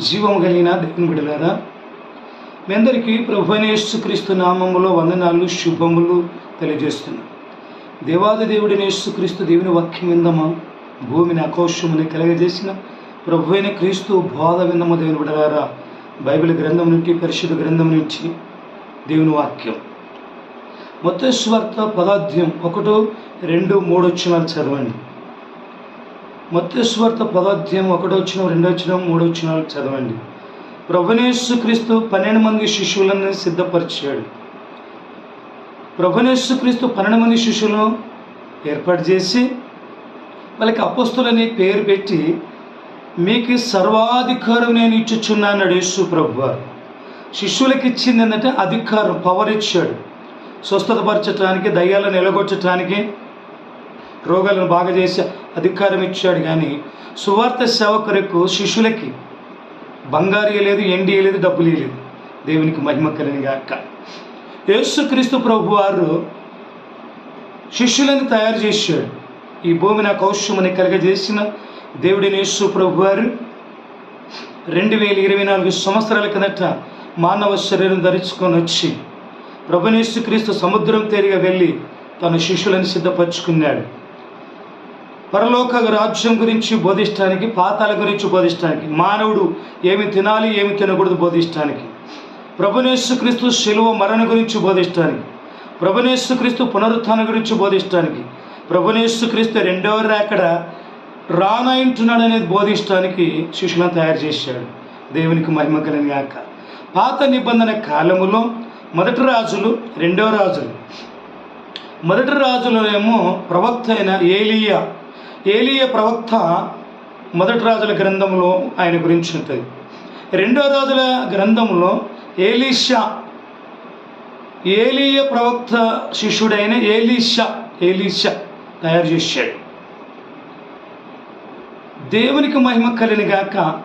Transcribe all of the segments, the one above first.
జీవము కలిగిన దేవుని బిడలారా మీ అందరికీ ప్రభునేసుక్రీస్తు నామములో వందనాలు శుభములు తెలియజేస్తున్నాను దేవాది దేవుడిని యేసుక్రీస్తు దేవుని వాక్యం విందమా? భూమిని ఆకోశముని కలగజేసిన ప్రభు అయిన క్రీస్తు బోధ విందమ దేవుని బిడలారా బైబిల్ గ్రంథం నుండి పరిశుద్ధ గ్రంథం నుంచి దేవుని వాక్యం. మొత్తస్వార్త పదార్థం ఒకటో రెండు మూడు వచ్చినాలు చదవండి. మొత్తస్వార్త పదార్థం ఒకటో వచ్చిన రెండో వచ్చిన మూడో వచ్చినాలు చదవండి. ప్రభునేసు క్రీస్తు పన్నెండు మంది శిష్యులను సిద్ధపరిచాడు. ప్రభునేసు క్రీస్తు పన్నెండు మంది శిష్యులను ఏర్పాటు చేసి వాళ్ళకి అపస్తులని పేరు పెట్టి మీకు సర్వాధికారం నేను ఇచ్చుచున్నాను యేసు ప్రభు వారు శిష్యులకు ఇచ్చింది ఏంటంటే అధికారం పవర్ ఇచ్చాడు. స్వస్థతపరచడానికి దయ్యాలను నిలగొట్టడానికి రోగాలను బాగా చేసి అధికారం ఇచ్చాడు కానీ సువార్త సేవకులకు శిష్యులకి బంగారు లేదు ఎండి లేదు డబ్బులు లేదు దేవునికి మహిమ కలిగిన గాక. యేసుక్రీస్తు ప్రభు వారు శిష్యులను తయారు చేశాడు. ఈ భూమిని కౌశమని కలగజేసిన దేవుడిని యేసు ప్రభు వారు రెండు వేల ఇరవై నాలుగు సంవత్సరాల కిందట మానవ శరీరం ధరించుకొని వచ్చి ప్రభునేసు క్రీస్తు సముద్రం తేరిగా వెళ్ళి తన శిష్యులను సిద్ధపరచుకున్నాడు. పరలోక రాజ్యం గురించి బోధించడానికి పాతాల గురించి బోధించడానికి మానవుడు ఏమి తినాలి ఏమి తినకూడదు బోధించడానికి ప్రభునేసు క్రీస్తు శిలువ మరణ గురించి బోధించడానికి ప్రభునేసు క్రీస్తు గురించి బోధించడానికి ప్రభునేసు క్రీస్తు రెండవ రాకడ రానాయింటున్నాడు అనేది బోధించడానికి శిష్యులను తయారు చేశాడు. దేవునికి మహిమ కలిగాక పాత నిబంధన కాలములో మొదటి రాజులు రెండవ రాజులు. మొదటి రాజులో ఏమో ప్రవక్త అయిన ఏలియా ఏలియ ప్రవక్త మొదటి రాజుల గ్రంథంలో ఆయన గురించి ఉంటుంది. రెండో రాజుల గ్రంథంలో ఏలీషా ఏలియ ప్రవక్త శిష్యుడైన ఏలీషా ఏలీషా తయారు చేశాడు. దేవునికి మహిమ కలిగిన గాక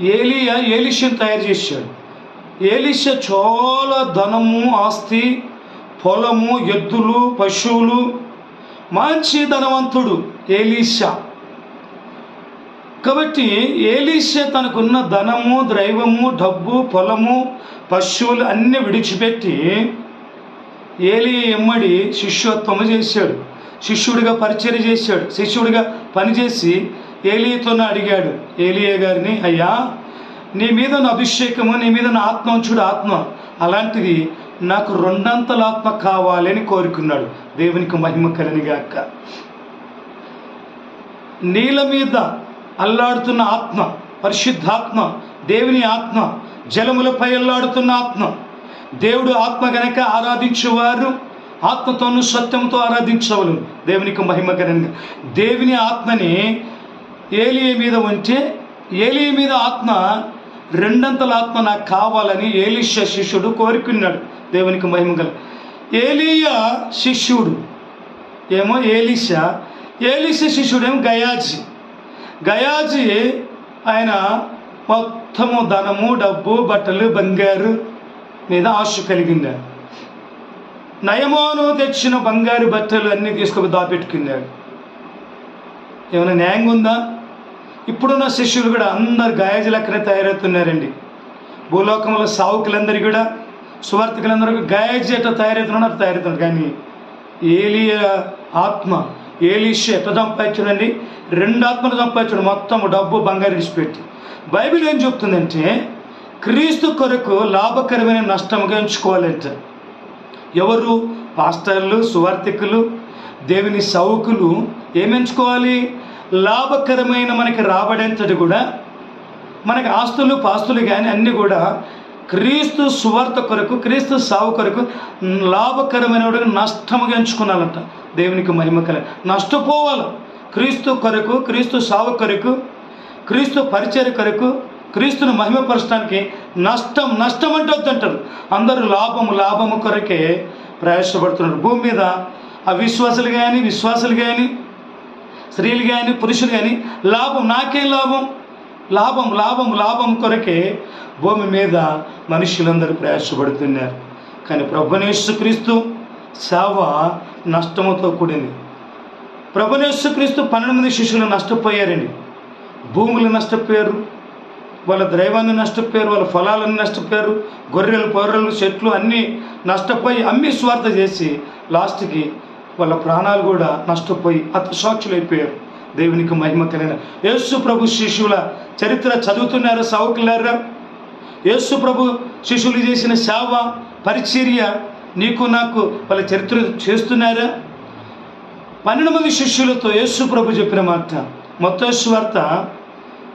ఏలియా ఏలిషను తయారు చేశాడు. ఏలిష చాలా ధనము ఆస్తి పొలము ఎద్దులు పశువులు మంచి ధనవంతుడు ఏలీషా కాబట్టి ఏలీష తనకున్న ధనము ద్రైవము డబ్బు పొలము పశువులు అన్నీ విడిచిపెట్టి ఏలి ఎమ్మడి శిష్యత్వము చేశాడు. శిష్యుడిగా పరిచయం చేశాడు. శిష్యుడిగా పనిచేసి ఏలియతో అడిగాడు. ఏలియ గారిని అయ్యా నీ మీద అభిషేకము నీ మీద ఆత్మ ఉంచుడు ఆత్మ. అలాంటిది నాకు రెండంతల ఆత్మ కావాలి అని కోరుకున్నాడు. దేవునికి మహిమ కలినిగాక నీల మీద అల్లాడుతున్న ఆత్మ పరిశుద్ధాత్మ దేవుని ఆత్మ జలములపై అల్లాడుతున్న ఆత్మ దేవుడు ఆత్మ గనక ఆరాధించేవారు ఆత్మతోనూ సత్యంతో ఆరాధించవలు దేవునికి మహిమ కనుక దేవుని ఆత్మని ఏలియ మీద ఉంటే ఏలియ మీద ఆత్మ రెండంతల ఆత్మ నాకు కావాలని ఏలిష శిష్యుడు కోరుకున్నాడు. దేవునికి మహిమ గల. ఏలియా శిష్యుడు. ఏమో ఏలిషా? ఏలిష శిష్యుడేమో గయాజీ. గయాజీ ఆయన మొత్తము ధనము డబ్బు బట్టలు బంగారు మీద ఆశ కలిగింది నయమాను తెచ్చిన బంగారు బట్టలు అన్నీ తీసుకొని దాపెట్టుకున్నాడు. ఏమైనా న్యాయంగా ఉందా? ఇప్పుడున్న శిష్యులు కూడా అందరు గాయజు లెక్కనే తయారవుతున్నారండి. భూలోకంలో సావుకులందరూ కూడా సువార్థికులందరూ గాయజీ ఎట్లా తయారవుతున్నారు తయారవుతున్నారు కానీ ఏలియ ఆత్మ ఏలీష ఎట్లా సంపాదించుడండి. రెండు ఆత్మలు సంపాదించడం మొత్తం డబ్బు బంగారు విడిచిపెట్టి బైబిల్ ఏం చెప్తుందంటే క్రీస్తు కొరకు లాభకరమైన నష్టంగా ఎంచుకోవాలంట ఎవరు? పాస్టర్లు సువార్థికులు దేవుని సౌకులు ఏమెంచుకోవాలి? లాభకరమైన మనకి రాబడేంతటి కూడా మనకి ఆస్తులు పాస్తులు కానీ అన్నీ కూడా క్రీస్తు సువార్త కొరకు క్రీస్తు సావు కొరకు లాభకరమైన నష్టముగా ఎంచుకున్నాలంట. దేవునికి మహిమ కల నష్టపోవాలి. క్రీస్తు కొరకు క్రీస్తు సావు కొరకు క్రీస్తు పరిచయ కొరకు క్రీస్తును మహిమపరచడానికి నష్టం నష్టం అంటే వద్దంటారు. అందరూ లాభము లాభము కొరకే ప్రయాసపడుతున్నారు. భూమి మీద అవిశ్వాసులు కానీ విశ్వాసులు కానీ స్త్రీలు కానీ పురుషులు కానీ లాభం నాకేం లాభం? లాభం లాభం లాభం కొరకే భూమి మీద మనుషులందరూ ప్రయాసపడుతున్నారు. కానీ ప్రభునేశ్వక్రీస్తు సేవ నష్టముతో కూడింది ప్రభునేశ్వక్రీస్తు పన్నెండు మంది శిష్యులు నష్టపోయారండి. భూములు నష్టపోయారు వాళ్ళ దైవాన్ని నష్టపోయారు వాళ్ళ ఫలాలను నష్టపోయారు గొర్రెలు పొర్రెలు చెట్లు అన్నీ నష్టపోయి అమ్మి స్వార్థ చేసి లాస్ట్కి వాళ్ళ ప్రాణాలు కూడా నష్టపోయి అత సాక్షులు అయిపోయారు దేవునికి మహిమ కలిగిన యేసు ప్రభు శిష్యుల చరిత్ర చదువుతున్నారా సావుకులారా యేసు ప్రభు శిష్యులు చేసిన సేవ పరిచర్య నీకు నాకు వాళ్ళ చరిత్ర చేస్తున్నారా? పన్నెండు మంది శిష్యులతో యేసు ప్రభు చెప్పిన మాట మొత్తేశ్వార్త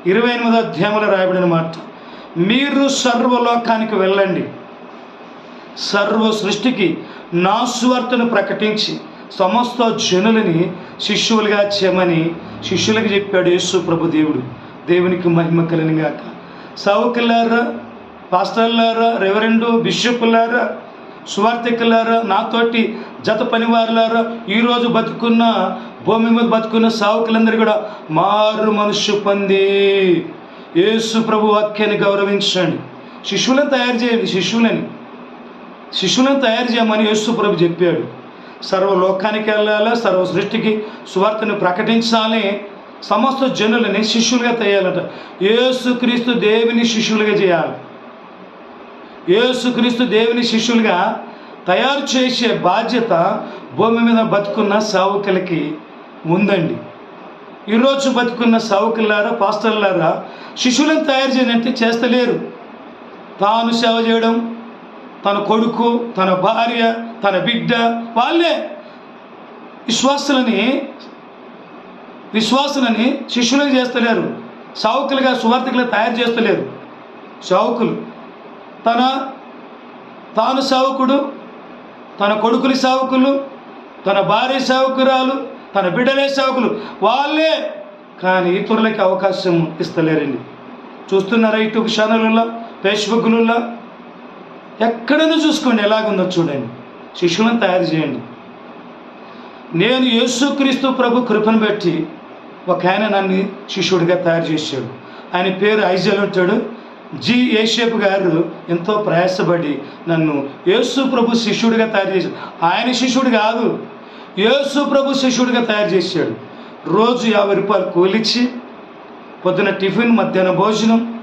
ఇరవై ఎనిమిదో అధ్యాయంలో రాయబడిన మాట మీరు సర్వలోకానికి వెళ్ళండి. సర్వ సృష్టికి నా సువార్తను ప్రకటించి సమస్త జనులని శిష్యులుగా చేయమని శిష్యులకు చెప్పాడు యేసు ప్రభు దేవుడు. దేవునికి మహిమ కలిగినగాక సౌకులారా పాస్టర్లారా రెవరెండు బిషపులారా సువార్థికులారా నాతోటి జత పనివారులారా ఈరోజు బతుకున్న భూమి మీద బతుకున్న సావుకులందరూ కూడా మారు మనుష్య పొంది. యేసు ప్రభు వాక్యాన్ని గౌరవించండి. శిష్యులను తయారు చేయండి శిష్యులని. శిష్యులను తయారు చేయమని యేసు ప్రభు చెప్పాడు. సర్వ లోకానికి వెళ్ళాలా సర్వ సృష్టికి సువార్తను ప్రకటించాలి సమస్త జనులని శిష్యులుగా తయారట యేసుక్రీస్తు దేవుని శిష్యులుగా చేయాలి. యేసుక్రీస్తు దేవుని శిష్యులుగా తయారు చేసే బాధ్యత భూమి మీద బతుకున్న సావుకులకి ఉందండి. ఈరోజు బతుకున్న సావుకులారా పాస్టర్లారా శిష్యులను తయారు చేయనంటే చేస్తలేరు. తాను సేవ చేయడం తన కొడుకు తన భార్య తన బిడ్డ వాళ్ళే. విశ్వాసులని విశ్వాసులని శిష్యులుగా చేస్తలేరు. సావుకులుగా సువార్థికులుగా తయారు చేస్తలేరు. సావుకులు తన తాను సావుకుడు తన కొడుకులు సావుకులు తన భార్య సావుకురాలు తన బిడ్డలే సావుకులు. వాళ్ళే కానీ ఇతరులకి అవకాశం ఇస్తలేరండి. చూస్తున్నారా యూట్యూబ్ ఛానళ్ళలో ఫేస్బుక్లలో ఎక్కడైనా చూసుకోండి ఎలాగుందో చూడండి. శిష్యులను తయారు చేయండి. నేను యేసుక్రీస్తు ప్రభు కృపను బట్టి ఒక ఆయన నన్ను శిష్యుడిగా తయారు చేశాడు. ఆయన పేరు ఐజల్ ఉంటాడు. జి. ఏషేప్ గారు ఎంతో ప్రయాసపడి నన్ను యేసు ప్రభు శిష్యుడిగా తయారు చేశాడు. ఆయన శిష్యుడు కాదు. యేసు ప్రభు శిష్యుడిగా తయారు చేశాడు. రోజు యాభై రూపాయలు కూలిచ్చి పొద్దున టిఫిన్ మధ్యాహ్నం భోజనం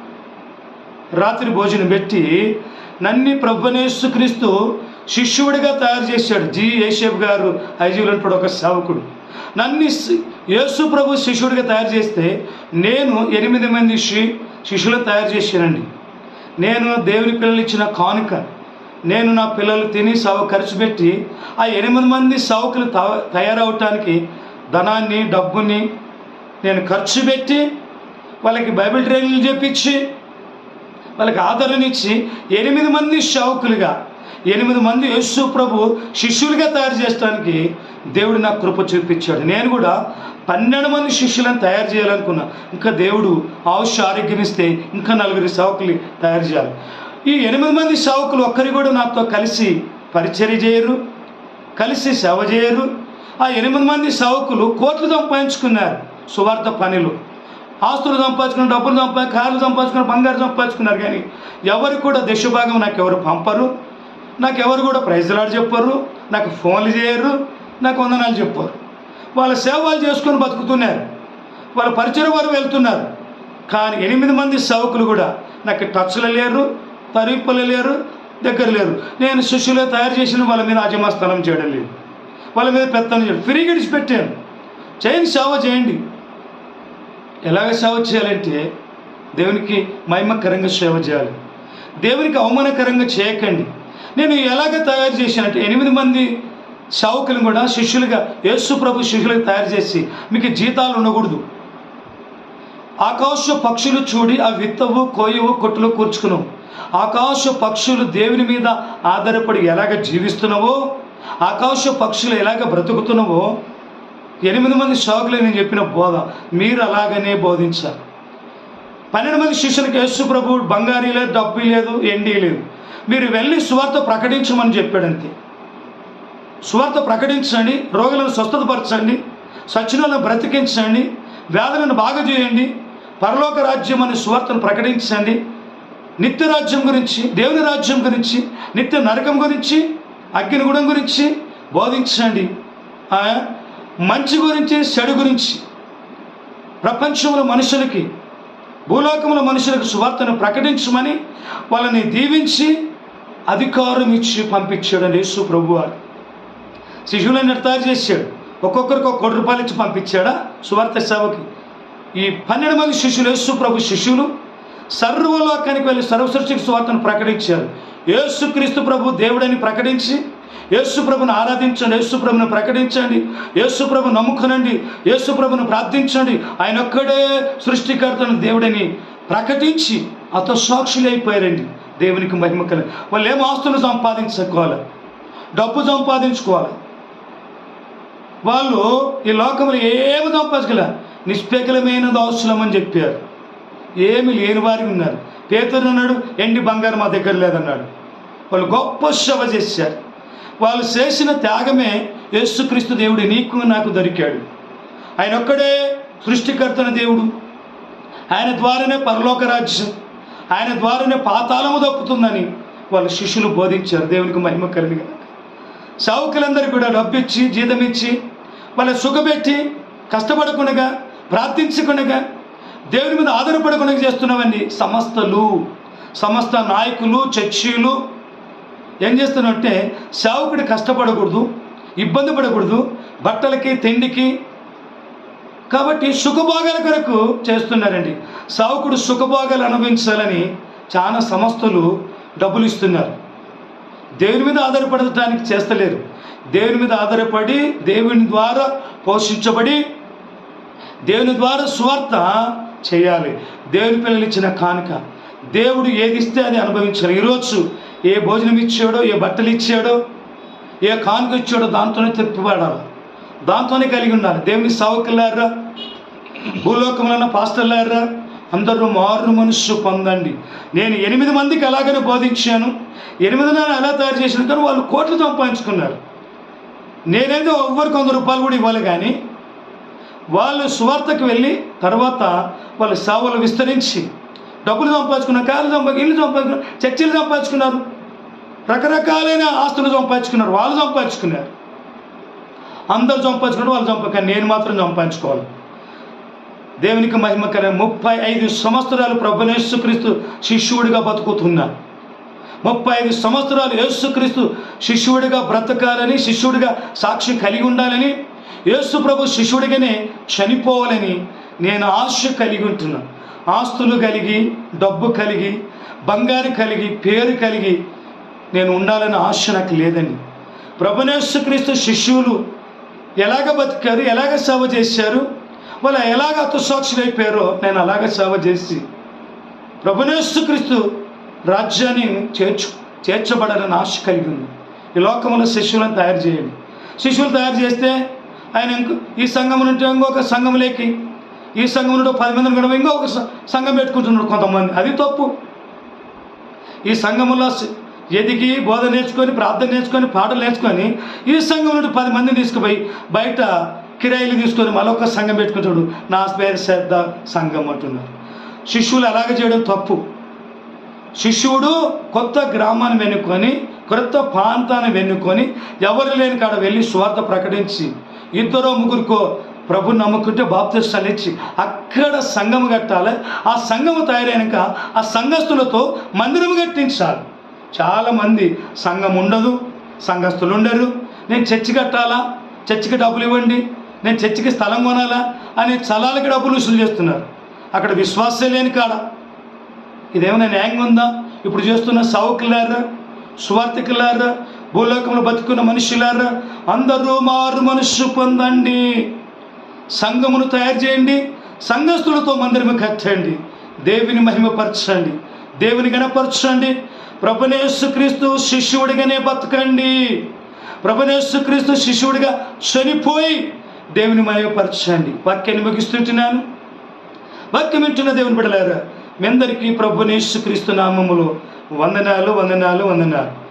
రాత్రి భోజనం పెట్టి నన్ని ప్రభునేసు క్రీస్తు శిష్యుడిగా తయారు చేశాడు. జి. ఏషేప్ గారు ఐజీవులు అంటాడు ఒక సేవకుడు. నన్ను యేసు ప్రభు శిష్యుడిగా తయారు చేస్తే నేను ఎనిమిది మంది శి శిష్యులు తయారు చేశానండి. నేను దేవుని పిల్లలు ఇచ్చిన కానుక. నేను నా పిల్లలు తిని సవ ఖర్చు పెట్టి ఆ ఎనిమిది మంది సావుకులు తయారవటానికి ధనాన్ని డబ్బుని నేను ఖర్చు పెట్టి వాళ్ళకి బైబిల్ ట్రైనింగ్లు చెప్పించి వాళ్ళకి ఆదరణ ఇచ్చి ఎనిమిది మంది షౌకులుగా ఎనిమిది మంది యేసు ప్రభు శిష్యులుగా తయారు చేయడానికి దేవుడు నాకు కృప చూపించాడు. నేను కూడా పన్నెండు మంది శిష్యులను తయారు చేయాలనుకున్నా. ఇంకా దేవుడు ఆవుష ఆరోగ్యం ఇస్తే ఇంకా నలుగురి సేవకులు తయారు చేయాలి. ఈ ఎనిమిది మంది సేవకులు ఒక్కరి కూడా నాతో కలిసి పరిచర్య చేయరు కలిసి సేవ చేయరు. ఆ ఎనిమిది మంది సేవకులు కోట్లు సంపాదించుకున్నారు సువార్త పనిలో. ఆస్తులు సంపాదించుకున్న డబ్బులు సంపాది కార్లు సంపాదించుకున్న బంగారు సంపాదించుకున్నారు. కానీ ఎవరు కూడా దశభాగం నాకు ఎవరు పంపరు నాకు ఎవరు కూడా ప్రైజ్లాడు చెప్పరు నాకు ఫోన్లు చేయరు. నాకు వందనాలు చెప్పారు. వాళ్ళ సేవలు చేసుకొని బతుకుతున్నారు. వాళ్ళ పరిచయం వారు వెళ్తున్నారు. కానీ ఎనిమిది మంది సేవకులు కూడా నాకు టచ్లు లేరు తరీపులు లేరు దగ్గర లేరు. నేను శిష్యులే తయారు చేసిన వాళ్ళ మీద అజమాస్థానం చేయడం లేదు. వాళ్ళ మీద పెత్తనం చేయడం ఫ్రీగా విడిచిపెట్టాను చేయండి సేవ చేయండి. ఎలాగ సేవ చేయాలంటే దేవునికి మహిమకరంగా సేవ చేయాలి. దేవునికి అవమానకరంగా చేయకండి. నేను ఎలాగ తయారు చేశానంటే ఎనిమిది మంది సేవకులను కూడా శిష్యులుగా యేసు ప్రభు శిష్యులకు తయారు చేసి మీకు జీతాలు ఉండకూడదు. ఆకాశ పక్షులు చూడి ఆ విత్తవు కోయవు కొట్టులు కూర్చుకును. ఆకాశ పక్షులు దేవుని మీద ఆధారపడి ఎలాగ జీవిస్తున్నావో ఆకాశ పక్షులు ఎలాగ బ్రతుకుతున్నావో ఎనిమిది మంది సేవకులు నేను చెప్పిన బోధ మీరు అలాగనే బోధించాలి. పన్నెండు మంది శిష్యులకు యేసు ప్రభు బంగారీ లేదు డబ్బు లేదు ఎండి లేదు. మీరు వెళ్ళి సువార్త ప్రకటించమని చెప్పాడంతే. స్వార్థ సువార్త ప్రకటించండి రోగులను స్వస్థతపరచండి సచ్చినులను బ్రతికించండి వ్యాధులను బాగు చేయండి పరలోక రాజ్యం అనే సువార్తను ప్రకటించండి. నిత్య రాజ్యం గురించి దేవుని రాజ్యం గురించి నిత్య నరకం గురించి అగ్నిగుణం గురించి బోధించండి. మంచి గురించి చెడు గురించి. ప్రపంచంలో మనుషులకి భూలోకంలో మనుషులకు సువార్తను ప్రకటించమని వాళ్ళని దీవించి అధికారం ఇచ్చి పంపించాడు యేసు ప్రభువారు. శిశువులను తయారు చేశాడు. ఒక్కొక్కరికి ఒక కోటి రూపాయలు ఇచ్చి పంపించాడా? సువార్త సేవకి. ఈ పన్నెండు మంది శిష్యులు యేసు ప్రభు శిష్యులు సర్వలోకానికి వెళ్ళి సర్వసృష్టికి సువార్తను ప్రకటించారు. యేసుక్రీస్తు ప్రభు దేవుడని ప్రకటించి యేసుప్రభును ఆరాధించండి యేసుప్రభును ప్రకటించండి యేసు ప్రభు నమ్ముకునండి యేసు ప్రార్థించండి. ఆయన ఒక్కడే సృష్టికర్తను దేవుడని ప్రకటించి అత సాక్షులు అయిపోయారండి. దేవునికి మహిమ కల వాళ్ళు ఏం ఆస్తులు సంపాదించుకోవాలి? డబ్బు సంపాదించుకోవాలి. వాళ్ళు ఈ లోకంలో ఏమి సంపాదించగల నిష్పేకలమైన దోషులం చెప్పారు. ఏమి లేని వారికి ఉన్నారు. పేతురు అన్నాడు ఎండి బంగారం మా దగ్గర లేదన్నాడు. వాళ్ళు గొప్ప సేవ చేశారు. వాళ్ళు చేసిన త్యాగమే యేసుక్రీస్తు దేవుడు నీకు నాకు దొరికాడు. ఆయన ఒక్కడే సృష్టికర్తన దేవుడు. ఆయన ద్వారానే పరలోక రాజ్యం. ఆయన ద్వారానే పాతాళము దప్పుతుందని వాళ్ళు శిష్యులు బోధించారు. దేవునికి మహిమ కలిగి సావుకులందరికీ కూడా డబ్బిచ్చి జీతమిచ్చి వాళ్ళని సుఖపెట్టి కష్టపడకుండా ప్రార్థించకుండా దేవుని మీద ఆధారపడకుండా చేస్తున్నవన్నీ సమస్తలు సమస్త నాయకులు చర్చీలు ఏం చేస్తున్నారంటే సేవకుడు కష్టపడకూడదు ఇబ్బంది పడకూడదు బట్టలకి తిండికి కాబట్టి సుఖభోగాల కొరకు చేస్తున్నారండి. సావుకుడు సుఖభోగాలు అనుభవించాలని చాలా సంస్థలు డబ్బులు ఇస్తున్నారు. దేవుని మీద ఆధారపడటానికి చేస్తలేరు. దేవుని మీద ఆధారపడి దేవుని ద్వారా పోషించబడి దేవుని ద్వారా సువార్త చేయాలి. దేవుని పిల్లలు ఇచ్చిన కానుక. దేవుడు ఏది ఇస్తే అది అనుభవించాలి. ఈరోజు ఏ భోజనం ఇచ్చాడో ఏ బట్టలు ఇచ్చాడో ఏ కానుక ఇచ్చాడో దాంతోనే తృప్తిపడాలి. దాంతోనే కలిగి ఉండాలి. దేవుని సావుకులారా భూలోకంలో పాస్టర్లారా అందరూ మారు మనస్సు పొందండి. నేను ఎనిమిది మందికి ఎలాగైనా బోధించాను. ఎనిమిది నెలలు ఎలా తయారు చేసిన కానీ వాళ్ళు కోట్లు సంపాదించుకున్నారు. నేనేదో ఒవ్వరికి వంద రూపాయలు కూడా ఇవ్వాలి కానీ వాళ్ళు సువార్తకు వెళ్ళి తర్వాత వాళ్ళ సేవలు విస్తరించి డబ్బులు సంపాదించుకున్నారు కార్లు సంపాదించు ఇల్లు సంపాదించుకున్నారు చర్చిలు సంపాదించుకున్నారు రకరకాలైన ఆస్తులు సంపాదించుకున్నారు వాళ్ళు సంపాదించుకున్నారు. అందరు సంపాదించుకున్నారు వాళ్ళు సంపాదించారు నేను మాత్రం సంపాదించుకోవాలి. దేవునికి మహిమకర ముప్పై ఐదు సంవత్సరాలు ప్రభునేశ్వక్రీస్తు శిష్యుడిగా బతుకుతున్నా. ముప్పై ఐదు సంవత్సరాలు యేసుక్రీస్తు శిష్యుడిగా బ్రతకాలని శిష్యుడిగా సాక్షి కలిగి ఉండాలని యేసు ప్రభు శిష్యుడిగానే చనిపోవాలని నేను ఆశ కలిగి ఉంటున్నాను ఆస్తులు కలిగి డబ్బు కలిగి బంగారు కలిగి పేరు కలిగి నేను ఉండాలని ఆశ నాకు లేదండి. ప్రభునేశ్వక్రీస్తు శిష్యులు ఎలాగ బతికారు ఎలాగ సేవ చేశారు వాళ్ళు ఎలాగ అతుసాక్షులు అయిపోయారో నేను అలాగ సేవ చేసి ప్రభునేశ్వక్రీస్తు రాజ్యాన్ని చేర్చు చేర్చబడాలని ఆశ కలిగి ఉంది. ఈ లోకంలో శిష్యులను తయారు చేయండి. శిష్యులు తయారు చేస్తే ఆయన ఈ సంఘం నుండి ఇంకొక సంఘంలోకి ఈ సంఘం నుండి ఒక పది మందిని కూడా ఇంకొక సంఘం పెట్టుకుంటున్నాడు కొంతమంది. అది తప్పు. ఈ సంఘంలో ఎదిగి బోధ నేర్చుకొని ప్రార్థన నేర్చుకొని పాటలు నేర్చుకొని ఈ సంఘం నుండి పది మందిని తీసుకుపోయి బయట కిరాయిలు తీసుకొని మరొక సంఘం పెట్టుకుంటాడు. నా పేరు శ్రద్ధ సంఘం అంటున్నారు. శిష్యులు అలాగే చేయడం తప్పు. శిష్యుడు కొత్త గ్రామాన్ని వెనుకొని కొత్త ప్రాంతాన్ని వెన్నుకొని ఎవరు లేని కాడ వెళ్ళి స్వార్థ ప్రకటించి ఇద్దరో ముగ్గురుకో ప్రభు నమ్ముకుంటే బాప్తిష్టాలు ఇచ్చి అక్కడ సంఘము కట్టాలి. ఆ సంఘము తయారైనాక ఆ సంఘస్థులతో మందిరం కట్టించాలి. చాలామంది సంఘం ఉండదు సంఘస్థులు ఉండరు. నేను చర్చి కట్టాలా? చర్చికి డబ్బులు ఇవ్వండి. నేను చర్చికి స్థలం కొనాలా? అని స్థలాలకి డబ్బులు వసూలు చేస్తున్నారు. అక్కడ విశ్వాసం లేని కాడ. ఇదేమైనా న్యాయంగా ఉందా? ఇప్పుడు చేస్తున్న సౌకులారా స్వార్థికులారా భూలోకంలో బతుకున్న మనుషులారా అందరూ మారు మనస్సు పొందండి. సంఘమును తయారు చేయండి సంఘస్థులతో మందిరము కట్టండి దేవుని మహిమపరచండి దేవుని గణపరచండి. ప్రభునేశ్వక్రీస్తు శిష్యుడిగానే బతకండి. ప్రభునేశ్వక్రీస్తు శిష్యుడిగా చనిపోయి దేవుని మహిమపరచండి వాక్యాన్ని ముగిస్తుంటున్నాను. వాక్యం వింటున్న దేవుని బిడలారా మీ అందరికీ ప్రభునేశ్వక్రీస్తు నామములు. వందనాలు వందనాలు వందనాలు.